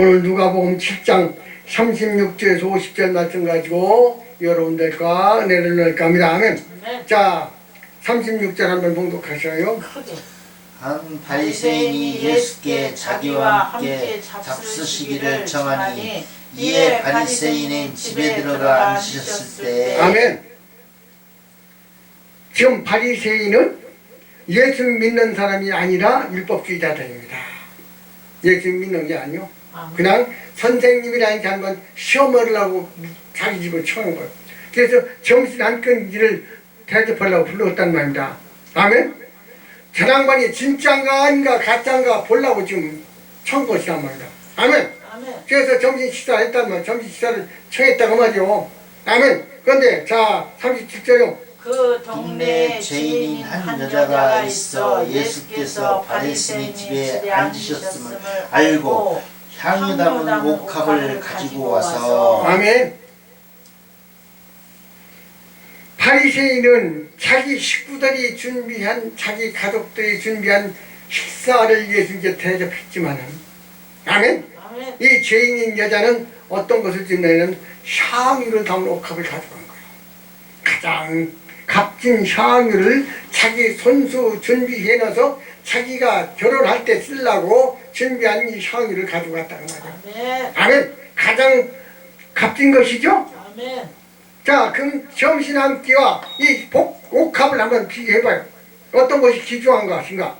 오늘 누가복음 7장 36절에서 50절 말씀 가지고 여러분들과 은혜를 나눌까 합니다. 아멘. 네. 자, 36절 한번 봉독하셔요. 크게. 한 바리새인이 예수께 자기와 함께 잡수시기를 정하니 이에 바리새인은 집에 들어가 앉으셨을 때 아멘. 지금 바리새인은 예수 믿는 사람이 아니라 율법주의자들입니다. 예수 믿는 게 아니요. 그냥 선생님이라는 시험을 하고 자기 집을 쳐온 거예요. 그래서 정신 한 끈기를 대접하려고 불렀단 말입니다. 아멘? 저랑반이 진짜인가 아닌가 가짜인가 보려고 지금 천 것이란 말이다. 아멘? 아멘. 그래서 점심 식사를 했단 말이야. 점심 식사를 청했다고 말이요. 아멘? 그런데 자 37절요. 그 동네에 동네에 죄인인 한 여자가 있어 예수께서 바리새인 집에 앉으셨음을 알고 향유 담은 옥합을 가지고 와서 아멘. 바리새인은 자기 식구들이 준비한 자기 가족들이 준비한 식사를 예수께 대접했지만은 아멘. 아멘. 이 죄인인 여자는 어떤 것을 준비하냐면 향유를 담은 옥합을 가져간 거예요. 가장 값진 향유를 자기 손수 준비해 놔서 자기가 결혼할 때 쓰려고 준비한 이 향유를 가지고 갔다는 거죠. 아멘. 아멘. 가장 값진 것이죠. 아멘. 자, 그럼 정신 함께와 이 복, 옥합을 한번 비교해봐요. 어떤 것이 귀중한 것인가?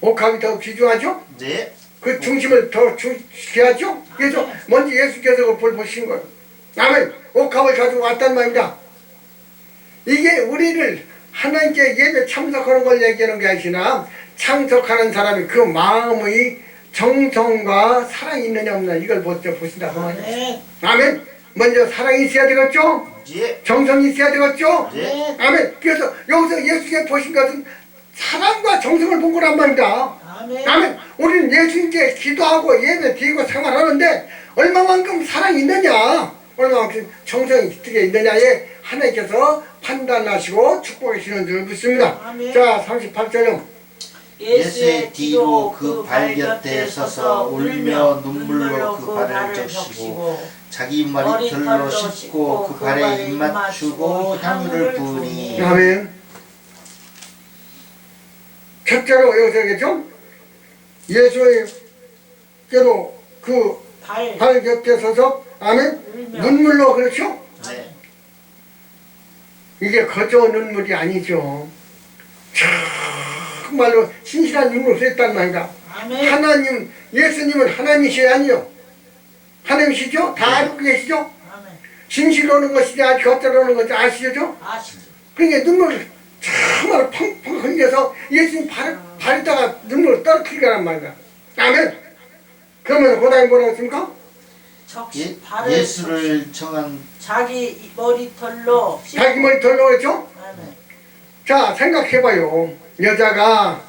옥합이 더 귀중하죠? 네 그 중심을 더 주셔야죠? 그래서 먼저 예수께서 그걸 보신 거예요. 아멘. 옥합을 가지고 왔단 말입니다. 이게 우리를 하나님께 예배 참석하는 걸 얘기하는 게 아니라 참석하는 사람이 그 마음의 정성과 사랑이 있느냐 없느냐 이걸 먼저 보신다고 말이에요. 아멘. 아멘. 먼저 사랑이 있어야 되겠죠? 예 정성이 있어야 되겠죠? 네 아멘. 그래서 여기서 예수께 보신 것은 사랑과 정성을 본 거란 말입니다. 아멘. 아멘. 우리는 예수님께 기도하고 예배 드리고 생활하는데 얼마만큼 사랑이 있느냐, 얼마만큼 정성이 있느냐에 하나님께서 판단하시고 축복하시는 줄 믿습니다. 아멘. 자, 38절은 예수의 뒤로 그 발 곁에 서서 울며 눈물로 그 발을 적시고 자기 머리 털로 씻고 그 발에 입 맞추고 향유를 부으니 아멘. 첫째로 여기서 얘기죠. 예수께로 그 발. 발 곁에 서서 아멘. 눈물로 그렇죠? 네 이게 거저 눈물이 아니죠. 정말로 신실한 눈물을 흘렸단 말인가. 아멘. 하나님, 예수님은 하나님이셔야 아니요. 하나님이시죠? 다 알고 계시죠? 아멘. 진실로 오는 것이지 아직 겉으로 오는 것이 아시죠? 아시죠? 그러니까 눈물을 정말 펑펑 흘려서 예수님 발, 발에다가 눈물을 떨어뜨리란 말이야. 아멘. 그러면 고다니 뭐라고 했습니까? 적시 예, 발을 예 수를 청한 자기 머리털로 씻고. 자기 머리 털러겠죠? 아멘. 자 생각해봐요 여자가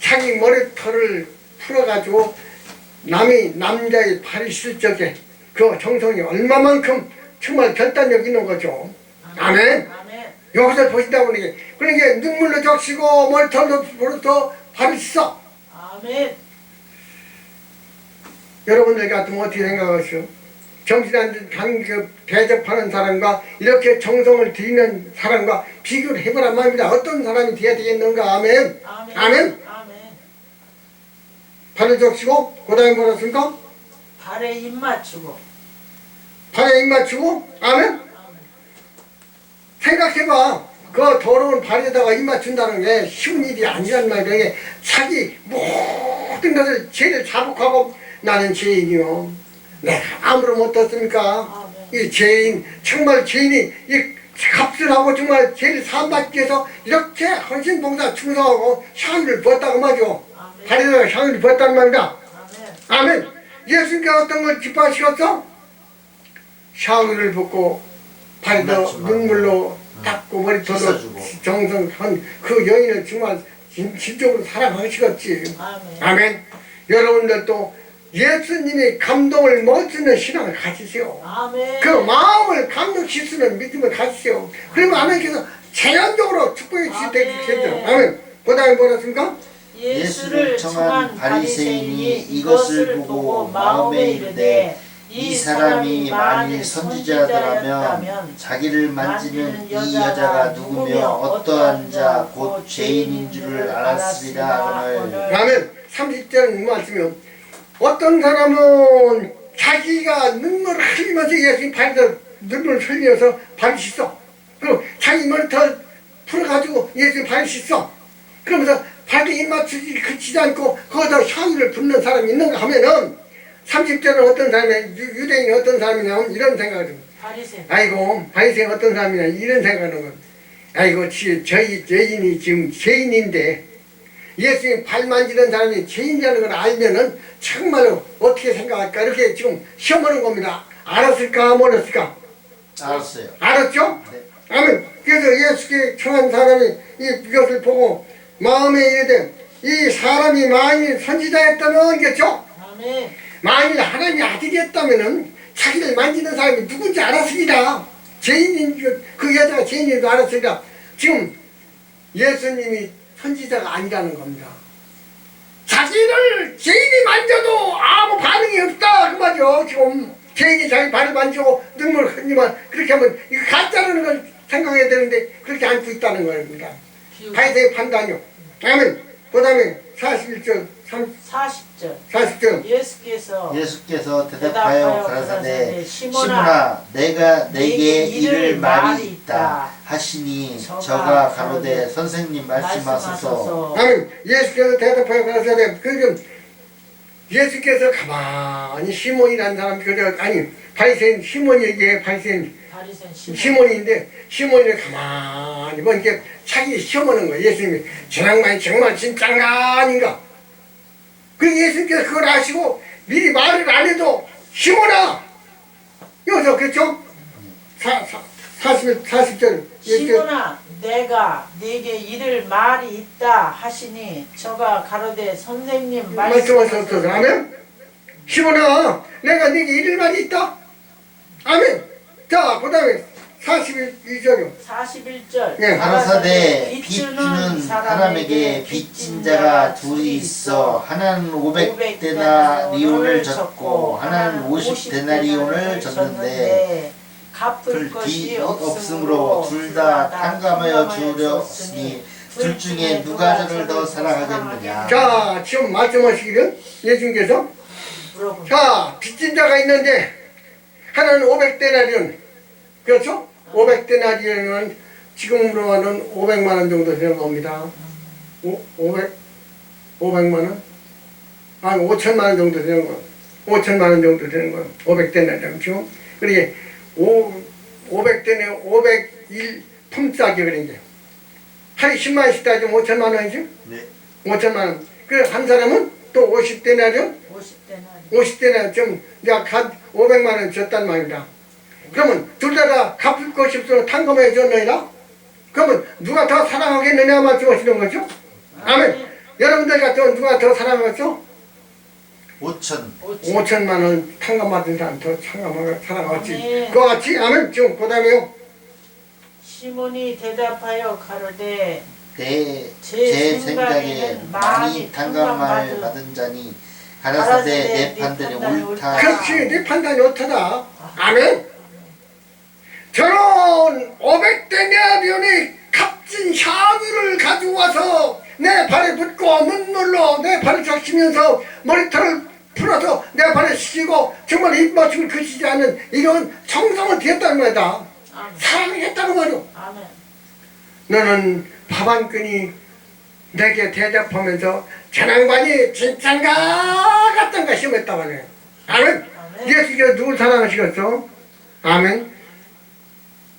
자기 머리털을 풀어가지고 남이 남자의 쓸 적에 그 정성이 얼마만큼 정말 결단력 있는 거죠 아멘 아멘. 여기서 보신다 보니 그러니까 눈물로 적시고 머리털로 풀어서 발을 씻어 아멘. 여러분들 같으면 어떻게 생각하시오? 정신한 그 대접하는 사람과 이렇게 정성을 들이는 사람과 비교를 해보란 말입니다. 어떤 사람이 돼야 되겠는가? 아멘. 아멘. 아멘. 아멘. 발을 적시고 그 다음에 뭐랬습니까? 발에 입 맞추고. 발에 입 맞추고 아멘. 아멘. 생각해봐. 그 더러운 발에다가 입 맞춘다는 게 쉬운 일이 아니란 말이야. 자기 모든 것을 죄를 자복하고 나는 죄인이요. 내가 아무로 못했습니까? 이 죄인, 정말 죄인이 이 값을 하고 정말 죄를 사함받기 위해서 이렇게 헌신봉사 충성하고 향유를 부었다고 말이죠. 발에다가 향유를 부었단 말이다. 아멘. 아멘. 예수님께서 어떤 걸 기뻐하시겠어? 샤워를 붓고 발에다 맞죠, 눈물로 닦고 머리털로. 정성한 그 여인을 정말 진, 진정으로 사랑하시겠지. 아멘. 아멘. 여러분들도 예수님의 감동을 멋지는 신앙을 가지세요. 아멘. 그 마음을 감동시키는 믿음을 가지세요. 그러면 하나님께서 자연적으로 축복해 주실 때 아멘. 아멘. 그 다음에 뭐랬습니까? 예수를 청한 바리새인이 이것을 보고 마음에 이르되 이 사람이 만일 선지자더라면 자기를 만지는 이 여자가 누구며 어떠한 자 곧 죄인인 줄을 알았으리라 하늘 라면 30절은 말씀이요. 어떤 사람은 자기가 눈물을 흘리면서 예수님 발에서 눈물을 흘리면서 발을 씻어. 그리고 자기 머리 털 풀어가지고 예수님 발을 씻어. 그러면서 발에 입 맞추지 그치지 않고 거기다 향유를 붓는 사람이 있는가 하면은 30절은 어떤 사람이 유- 유대인이 어떤 사람이냐면 이런 생각을 좀 바리새 아이고 바리새인 어떤 사람이냐 이런 생각하는 건 아이고 지- 저희 죄인이 지금 죄인인데 예수님 발 만지는 사람이 죄인이라는 걸 알면은 정말로 어떻게 생각할까 이렇게 지금 시험하는 겁니다 알았을까 몰랐을까 알았어요. 알았죠? 네. 아멘 그래서 예수께 청한 사람이 이- 이것을 보고 마음에 이르되 이 사람이 만일 선지자였다면 겠죠? 아멘 만일 하나님의 아들이었다면은 자기를 만지는 사람이 누군지 알았으리라. 죄인인 줄, 그 여자가 죄인인 줄 알았으리라. 지금 예수님이 선지자가 아니라는 겁니다. 자기를 죄인이 만져도 아무 반응이 없다. 그 말이죠. 지금 죄인이 자기 발을 만지고 눈물 흘리면 그렇게 하면 이거 가짜라는 걸 생각해야 되는데 그렇게 안고 있다는 겁니다. 비유 바이세의 판단이요. 아멘. 그 다음에 41절, 3, 40절 40절. 예수께서 예수께서 대답하여 가라사대 시몬아 내가 내게 이를 말이 있다 있다. 하시니 저가 저가 가로되 선생님 말씀하소서 아멘. 예수께서 대답하여 가라사대 그럼 예수께서 가만히 시몬이라는 사람 그저 아니 바리새인 시몬에게 바리새인 바리새 시몬 시몬인데 시몬이 가만히 뭐 이렇게 자기 시험하는 거예요. 예수님이 저 양반이 정말 진짠가 아닌가. 그 예수님께서 그걸 아시고 미리 말을 안 해도 시몬아 여기서 그죠? 사, 사, 40, 40절 시몬아 내가 네게 이를 말이 있다 하시니 저가 가로되 선생님 말씀하셨어. 말씀하소서 아멘. 시몬아, 내가 네게 이를 말이 있다. 아멘. 자, 그 다음에 42절이요. 41절 예. 가로사대 빚주는 사람에게 빚진 자가 둘이 있어 하나는 500데나 리온을 졌고 하나는 50데나 리온을 졌는데 갚을 것이 없으므로 둘 다 탕감하여 주렸으니 둘 중에 누가 저를 더 사랑하겠느냐 자, 지금 말씀하시기를 예수님께서 물어보 자, 빚진 자가 있는데 하나는 500데나 리온. 그렇죠? 500데나리온은 지금으로는 500만 원 정도 되는 겁니다. 오, 500 500만 원? 아니 5천만 원 정도 되는 거. 5천만 원 정도 되는 거. 500데나리온 지금. 그러게 5 500데나 501 품싸기 그런 게. 하루에 10만 원씩 따지면 5천만 원이죠? 네. 5천만 원. 그 한 사람은 또 50데나리온 50대 나 50대 나 좀 내가 갓 500만 원 줬단 말이다. 그러면 둘다 갚을 것이 없어 탕감해 줬느니라? 그러면 누가 더 사랑하겠느냐 말씀하시는 거죠? 아멘. 여러분들 같으면 누가 더 사랑하겠죠? 5천 5천만 원 탕감 받은 사람 더 사랑하- 사랑하지. 아멘. 그와 같이 아멘. 지금 그 다음에요. 시몬이 대답하여 가로되 내, 제 제 생각에 생각에는 많이 많이 탕감을 탕감받은 받은 자니 가라사대 내 판단이 옳다 그렇지. 네 판단이 옳다. 아멘. 저런 500대냐변의 값진 샤브를 가지고 와서 내 발에 붙고 눈물로 내 발을 적시면서 머리털을 풀어서 내 발에 씻고 정말 입맞춤을 그치지 않는 이런 정성을 들였다는 말이다. 아멘 사랑을 했다는 말이오. 아멘 너는 밥 한 끈이 내게 대답하면서 전황반이 진짠가 같던가 심했다 말이야. 아멘. 아멘. 예수께서 누굴 사랑하시겠어? 아멘.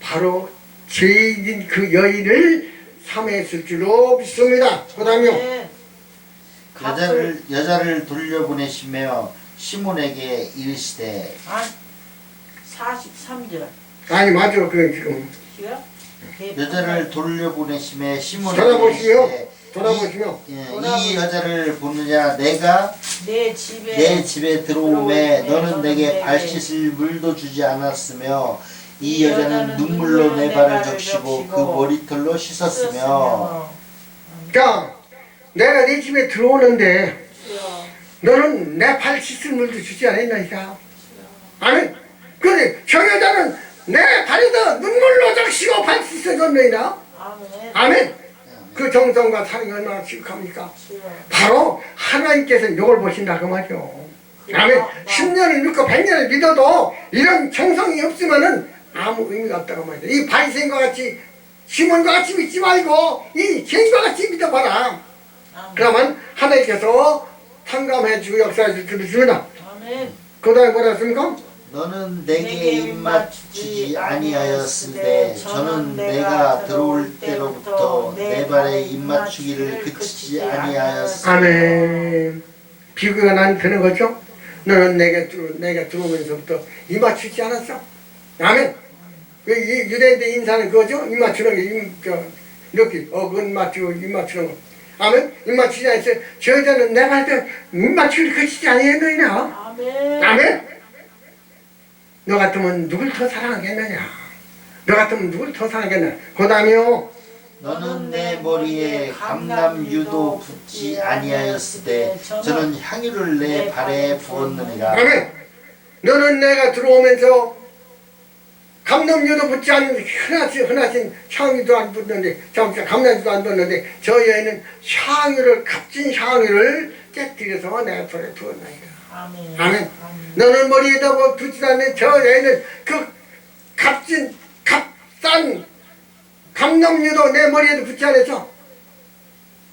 바로 죄인인 그 여인을 삼했을 줄로 믿습니다. 그. 아멘 갚을 여자를 여자를 돌려보내시며 시몬에게 이르시되 아 43절. 아니 맞아. 그 지금. 기억? 여자를 돌려보내심에 시몬에게 돌아보시며 이르시되 돌아보시며 이, 예, 이 여자를 보느냐? 내가 내 집에 내 집에 들어오매 들어오매 너는 내게 내게 발 씻을 물도 주지 않았으며 이 여자는 눈물로 내 발을 적시고 그 머리털로 씻었으며. 자 내가 네 집에 들어오는데 너는 내발 씻을 물도 주지 않았나이까 아멘 그런데 저 여자는 내 발에다 눈물로 적시고 발 씻어줬느니라 아멘. 아멘. 그 정성과 사랑이 얼마나 지극합니까? 바로 하나님께서 이걸 보신다 그 말이요. 아멘. 나- 10년을 믿고 100년을 믿어도 이런 정성이 없으면은 아무 의미가 없다고 말이야. 이 바리새인과 같이 시몬과 같이 믿지 말고 이 죄인과 같이 믿어봐라. 아멘. 그러면 하나님께서 상감해 주고 역사해 주십니다 아멘. 그 다음에 뭐라 했습니까? 너는 내게 입맞추지 아니하였으되 저는 내가 들어올 때로부터 내 발에 입맞추기를 그치지 아니하였으며 아멘. 비교가 난 되는 거죠? 너는 내게, 들어, 내가 들어오면서부터 이 맞추지 않았어? 아멘. 그 이 유대인들 인사는 그거죠? 입 맞추는 게 입, 저, 이렇게 어근 맞추고 입 맞추는 거. 아멘? 입 맞추지 않았어요 저 여자는 내 발에 입 맞추기를 그치지 아니했느냐 아멘. 아멘? 너 같으면 누굴 더 사랑하겠느냐? 너 같으면 누굴 더 사랑하겠느냐? 그 다음에요. 너는 내 머리에 감남 유도 붓지 아니하였으되 저는 향유를 내 발에 부었느니라. 아멘. 너는 내가 들어오면서 감남유도 붙지 않는 흔하신 흔하신 향유도 안 붙는데 잠깐 감남유도 안 붙는데 저 여인은 향유를 값진 향유를 깨뜨려서 내 손에 두었나이다. 아멘 아멘. 너는 머리에다 뭐 붙지 않는 저 여인은 그 값진 값싼 감남유도 내 머리에도 붙지 않았어.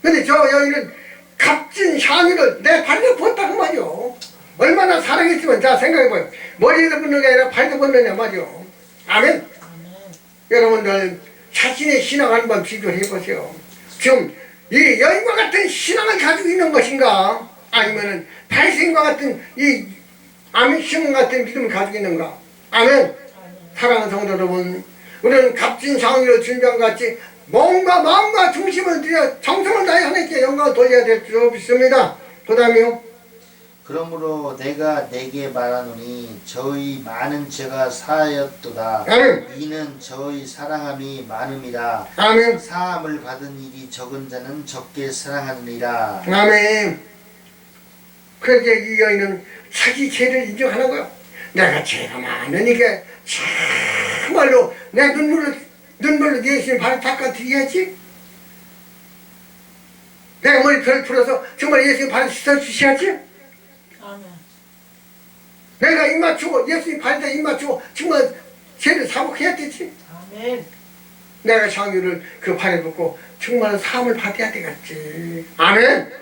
근데 저 여인은 값진 향유를 내 발에 부었다고 말이오. 얼마나 사랑했으면 자 생각해봐요. 머리에도 붙는 게 아니라 발도 붙느냐 말이오. 아멘. 여러분들 자신의 신앙 한번 비교해 보세요. 지금 이 여인과 같은 신앙을 가지고 있는 것인가? 아니면은 발생과 같은 이 시험 같은 믿음을 가지고 있는가? 아멘. 사랑하는 성도 여러분, 우리는 값진 상의를 준비한 것 같이 몸과 마음과 중심을 들여 정성을 다해 하나님께 영광을 돌려야 될 줄 믿습니다. 그 다음에요. 그러므로 내가 내게 말하노니 저희 많은 죄가 사하였도다 아멘. 이는 저희 사랑함이 많음이라 아멘. 사함을 받은 일이 적은 자는 적게 사랑하느니라 아멘. 그래서 이 여인은 자기 죄를 인정하는 거요. 내가 죄가 많으니까 정말로 내 눈물을 눈물로 예수님 발을 닦아드려야지. 내 머리 털 풀어서 정말 예수님 발을 씻어주셔야지. 아멘 내가 입 맞추고 예수님 발에다 입 맞추고 정말 죄를 사복해야 되지. 아멘 내가 향유를 그 발에 붓고 정말 사함을 받아야 되겠지. 아멘.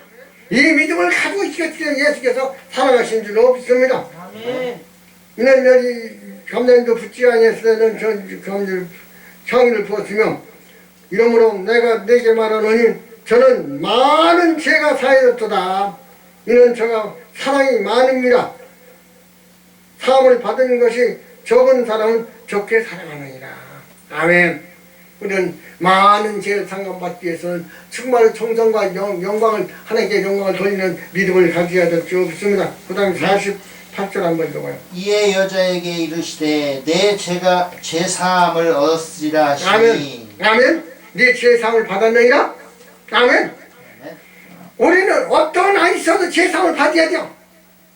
이 믿음을 가지고 있겠지는 예수께서 사랑하신 줄로 믿습니다. 아멘 여기 감독님도 붙지 아니했으는 전 감독 향유를 부었으며 이러므로 내가 내게 말하노니 저는 많은 죄가 사하였도다. 이는 저가 사랑이 많음이라 사함을 받은 것이 적은 사람은 적게 사랑하느니라. 아멘. 우리는 많은 죄를 상감받기 위해서는 정말 정성과 영, 영광을 하나님께 영광을 돌리는 믿음을 가져야 될줄 믿습니다. 그 다음에 48절 한번 읽어봐요. 이에 여자에게 이르시되 내 죄가 죄 사함을 얻었으리라 아멘. 하시니 아멘. 네 죄상을 받았느니라. 아멘. 우리는 어떤 안 있어도 죄상을 받아야 돼요.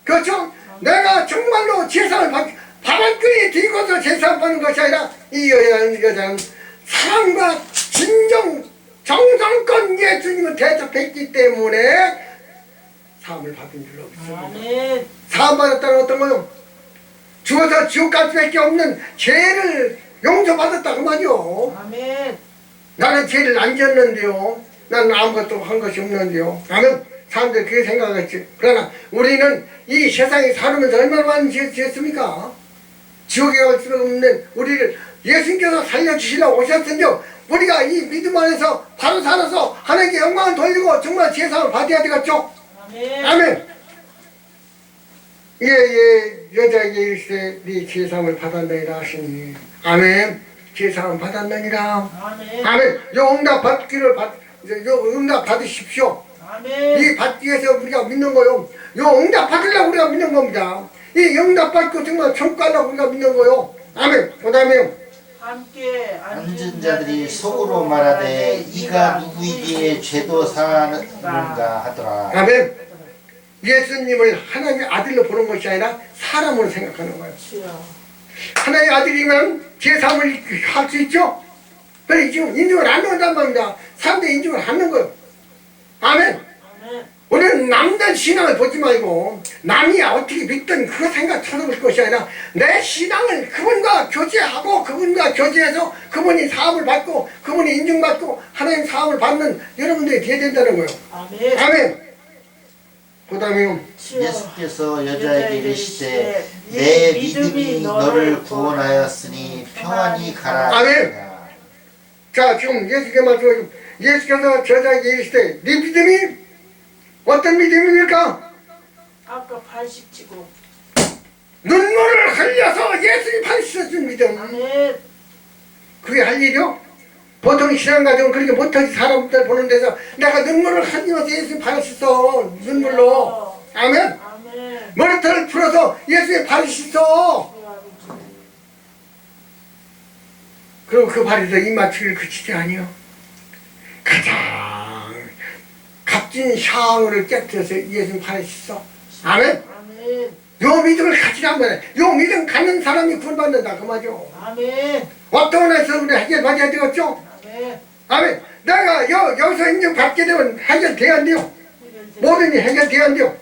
그렇죠? 내가 정말로 죄상을 받, 바람끈이 뒤고서 죄상 받는 것이 아니라 이 여자는, 여자는 사랑과 진정, 정성껏 예수님을 대접했기 때문에 사함을 받은 줄로 믿습니다. 아멘 사함 받았다는 어떤 거요? 죽어서 지옥 갈 수밖에 없는 죄를 용서받았다고 말이요. 아멘 나는 죄를 안 지었는데요. 나는 아무것도 한 것이 없는데요. 나는 사람들이 그렇게 생각했지. 그러나 우리는 이 세상에 살면서 얼마나 많은 죄 지었습니까? 지옥에 갈 수가 없는 우리를 예수님께서 살려주시려고 오셨은데 우리가 이 믿음 안에서 바로 살아서 하나님께 영광을 돌리고 정말 제사를 받아야 되겠죠? 아멘 아멘. 예, 예, 여자에게 이르시되 네 제사함을 받았느니라 하시니 아멘. 제사함 받았느니라. 아멘 아멘. 요 응답 받기를 받, 요 응답 받으십시오. 아멘 이 받기 위해서 우리가 믿는 거요. 요 응답 받으려고 우리가 믿는 겁니다. 이 응답 받고 정말 천가려고 우리가 믿는 거요. 아멘. 그 다음에 함께 앉은 자들이 속으로 말하되 이가 누구이기에 죄도 사는가 하더라. 아멘. 예수님을 하나님의 아들로 보는 것이 아니라 사람으로 생각하는 거예요. 하나의 아들이면 제3을 할 수 있죠? 그래, 지금 인정을 안 한단 말입니다. 사람들이 인정을 하는 거예요. 아멘. 아멘 우리는 남들 신앙을 보지 말고 남이 어떻게 믿든 그거 생각 찾아볼 것이 아니라 내 신앙을 그분과 교제하고 그분과 교제해서 그분이 사업을 받고 그분이 인정받고 하나님 사업을 받는 여러분들이 되어야 된다는 거예요. 아멘 아멘. 그 다음에 예수께서 여자에게 이르시되 내 믿음이 너를 구원하였으니 평안히 가라. 아멘. 자 지금 예수께 말씀 예수께서 저자에게 이르시되 네 믿음이 어떤 믿음입니까? 아까 80치고. 눈물을 흘려서 예수님 발 씻어준 믿음. 아멘. 그게 할 일이요? 보통 신앙 가정은 그렇게 못하지. 사람들 보는 데서 내가 눈물을 흘리면서 예수님 발을 씻어 눈물로. 아멘? 아멘. 머리털을 풀어서 예수님 발을 씻어 그리고 그 발에서 입 맞추기를 그치지 아니요 가장 값진 샤워를 깨뜨려서 예수님 발을 씻어 아멘 아멘 요 믿음을 말이야 요 믿음 갖는 사람이 구원받는다 그 말이요 아멘 어떤 해서 우리 해결 받아야 되겠죠? 아멘 아멘. 내가 여, 여기서 인정 받게 되면 해결돼야 안 돼요. 모든 일이 해결돼야 안 돼요.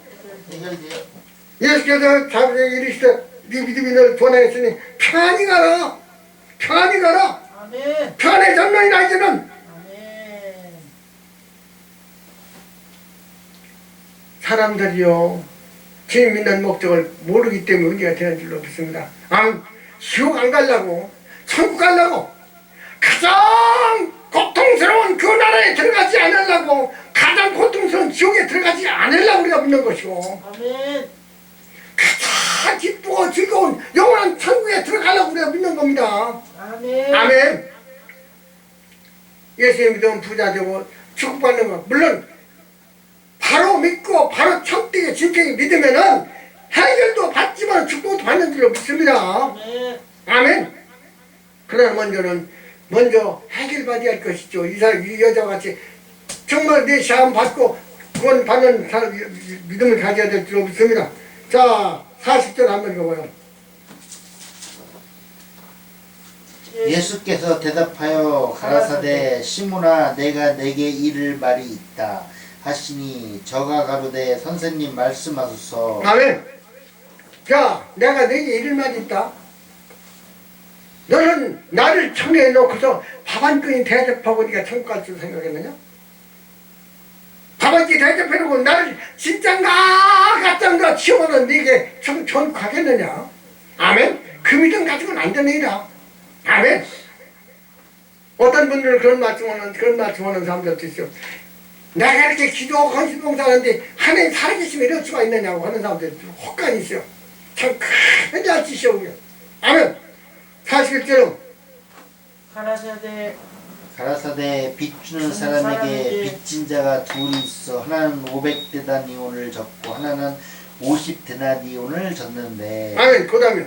예수께서 자기에게 이르시되 네 믿음이 너를 구원하였으니 편히 가라. 편히 가라. 아멘 편해졌느니 이제는 아멘 사람들이요. 주님 믿는 목적을 모르기 때문에 문제가 되는 줄로 믿습니다. 아, 지옥 안 가려고 천국 가려고 가장 고통스러운 그 나라에 들어가지 않으려고 가장 고통스러운 지옥에 들어가지 않으려고 우리가 믿는 것이고 아멘 가장 기쁘고 즐거운 영원한 천국에 들어가려고 우리가 믿는 겁니다. 아멘 아멘. 예수님 믿으면 부자 되고 축복받는 거 물론 바로 믿고 바로 천국에 진정히 믿으면은 해결도 받지만 축복도 받는 줄로 믿습니다. 아멘 아멘. 그러나 먼저는 먼저 해결받아야 할 것이죠. 이 사람 이 여자 같이 정말 내 시험 받고 구원 받는 사람 믿음을 가져야 될 줄로 믿습니다. 자, 40절 한번 읽어봐요. 예수께서 대답하여 가라사대 시몬아 내가 내게 이를 말이 있다 하시니 저가 가로되 선생님 말씀하소서 아멘. 자, 내가 너에게 이럴 말이 있다. 너는 나를 청해 놓고서 밥한 그릇 대접하고 네가 천국 갈줄 생각했느냐? 밥한끼 대접해 놓고 나를 진짠가 가짠가 치워놓은 네게 천- 천국 가겠느냐? 아멘. 그 믿음 가지고는 안 되는 일이야. 아멘. 어떤 분들은 그런 말씀하는 그런 말씀하는 사람들도 있어요. 내가 이렇게 기도하고 헌신봉사하는데 하나님 살아계시면 이럴 수가 있느냐고 하는 사람들이 좀 혹간이 있어요. 참 큰일. 그게. 아멘. 41절은 가라사대 가라사대 빚 주는 주는 사람에게 빚진 자가 둘이 있어 하나는 500데나니온을 졌고 하나는 50데나니온을 졌는데 아멘. 그 다음에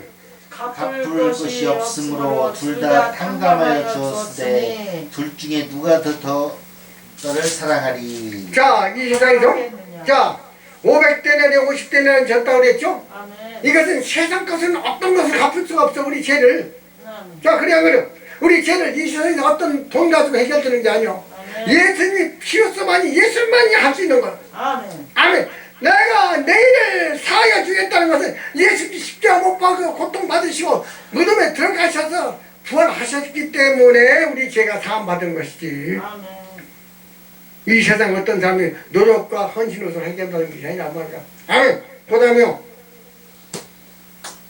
갚을 것이 없으므로 둘 다 탕감하여 주었으되 둘 중에 누가 더, 더 너를 사랑하리 자, 이 세상에서 자, 500대나 50대나 졌다고 그랬죠? 아멘 이것은 세상 것은 어떤 것을 갚을 수가 없어 우리 죄를. 아멘 자, 그래야 그래. 우리 죄를 이 세상에서 어떤 돈 가지고 해결되는 게 아니오. 예수님이 피로서만이 예수만이 할 수 있는 거야. 아멘 아멘. 내가 내일을 사하여 주겠다는 것은 예수님 십자가 못 박고 고통 받으시고 무덤에 들어가셔서 부활하셨기 때문에 우리 죄가 사함 받은 것이지. 아멘 이 세상 어떤 사람이 노력과 헌신으로 해결하는 것이 아니라 말이야. 아멘. 그 다음에요.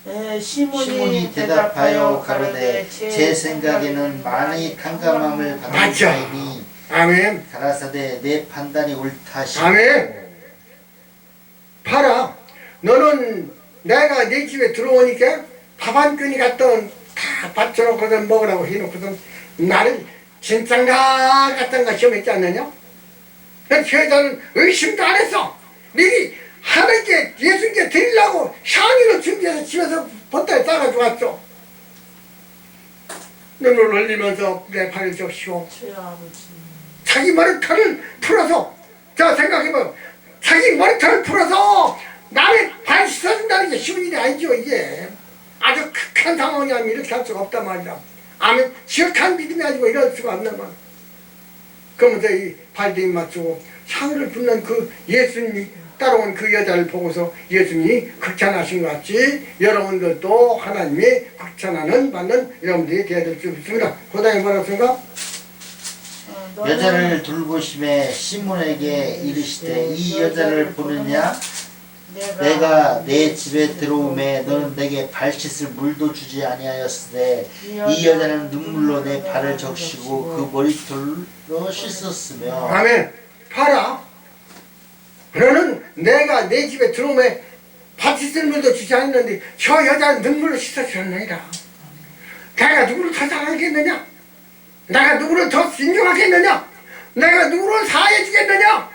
네, 시몬이, 시몬이 대답하여 가로되 제 생각에는 많이 탕감함을 받은 맞아. 자이니 아멘. 가라사대 내 판단이 옳다 하시고 아멘. 봐라. 너는 내가 네 집에 들어오니까 밥 한 끈이 갔던 다 받쳐놓고선 먹으라고 해놓고선 나를 진짠가 같던가 시험했지 않느냐? 그 여자는 의심도 안 했어. 미리 하나님께 예수님께 드리려고 향유를 준비해서 집에서 보따리 싸가지고 왔어. 눈을 흘리면서 내 발을 접시오. 자기 머리털을 풀어서 자 생각해봐 자기 머리털을 풀어서 남의 발 씻어준다는 게 쉬운 일이 아니죠 이게 아주 극한 상황이 아니면 이렇게 할 수가 없단 말이야 아멘 지극한 믿음이 아니고 이럴 수가 없는 말 그러면서 이입 맞추고 향을 붓는 그 예수님이 따라온 그 여자를 보고서 예수님이 극찬하신 것 같이 여러분들도 하나님의 극찬하는 받는 여러분들이 되어야 될 수 있습니다 뭐라고 했습니까? 어, 여자를 돌보심에 시몬에게 이르시되 이 여자를 보느냐 내가 내 집에 들어오매 너는 내게 발짓을 물도 주지 아니하였으되 이 여자는 눈물로 내 발을 적시고 그 머리털로 씻었으며 아멘. 봐라. 너는 내가 내 집에 들어오면 밭이 쓸 물도 주지 않는데 저 여자는 눈물로 씻어주었느니라. 내가 누구를 더 사랑하겠느냐? 내가 누구를 더 신경하겠느냐? 내가 누구를 사해 주겠느냐?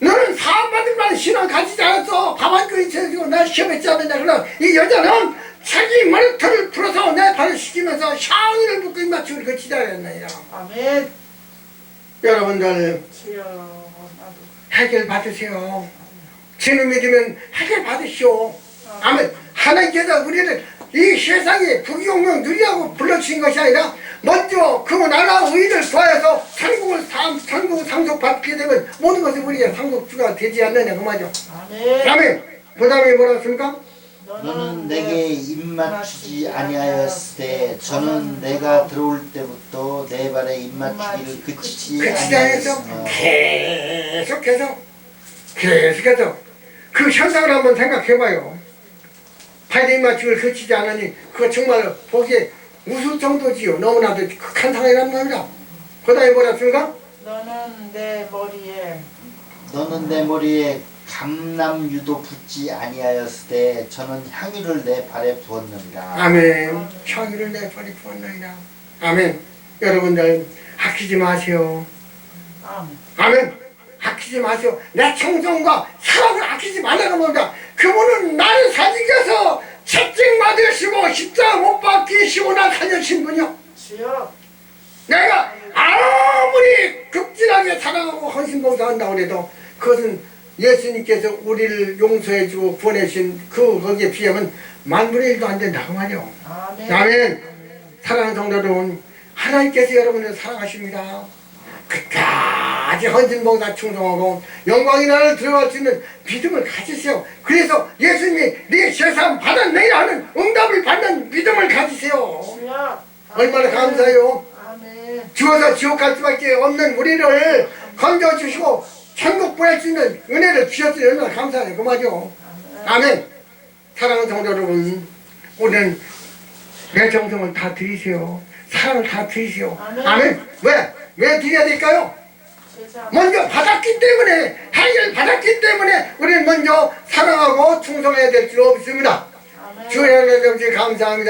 너는 사함받을 만한 신앙 가지지 않았어. 밥 한 그릇 채주고 날 시험했지 않느냐. 그럼 이 여자는 자기 머리털을 풀어서 내 발을 씻기면서 샤워를 붓고 입맞추고 그 지랄했느니라. 아멘 여러분들 주여 해결 받으세요. 주님 믿으면 해결 받으시오. 아멘. 하나님께서 우리를 이 세상에 부귀영명 누리라고 불러주신 것이 아니라 먼저 그 나라 의를 구하여서 상국을 상, 상국 상속받게 되면 모든 것이 우리가 상속주가 되지 않느냐 그 말이죠. 아멘 아멘. 그 다음에 뭐라 했습니까? 너는 내게 입맞추지 아니하였으되 저는 내가 들어올 때부터 내 발에 입맞추기를 그치지 그 시장에서 아니하였으며 계속해서 계속해서 그 현상을 한번 생각해봐요. 발대 맞춤을 거치지 않으니 그거 정말 보기에 웃을 정도지요. 너무나도 극한 상황이란 말이다. 그 다음에 뭐라 했습니까? 너는 내 머리에 너는 내 머리에 감남유도 붓지 아니하였으되 저는 향유를 내 발에 부었느니라 아멘. 향기를 내 발에 부었나이다. 아멘. 여러분들 아끼지 마세요. 아멘 아멘. 아끼지 마세요. 내 청정과 사랑을 아끼지 말라고 합니다. 그분은 나를 살리셔서 채찍 맞으시고 십자가 못 박히시고 나 살려신 분이요. 주여 내가 아무리 극진하게 사랑하고 헌신봉사한다고 해도 그것은 예수님께서 우리를 용서해 주고 구원해주신 그 거기에 비하면 만분의 일도 안 된다고 말이요. 아멘 아멘. 사랑하는 성도 여러분, 하나님께서 여러분을 사랑하십니다. 끝까지 헌신봉사 충성하고 영광이 나를 들어갈 수 있는 믿음을 가지세요. 그래서 예수님이 네 세상 받았네요 하는 응답을 받는 믿음을 가지세요. 얼마나 감사해요. 아멘 죽어서 지옥 갈 수밖에 없는 우리를 건져주시고 천국 보낼 수 있는 은혜를 주셨으니 얼마나 감사해요. 그 말이요. 아멘. 사랑하는 성도 여러분, 오늘 내 정성을 다 드리세요. 사랑을 다 드리세요. 아멘. 아멘. 왜? 왜 드려야 될까요? 세상 먼저 받았기 때문에, 해결 받았기 때문에 우리는 먼저 사랑하고 충성해야 될줄 없습니다. 주의 하나님 감사합니다.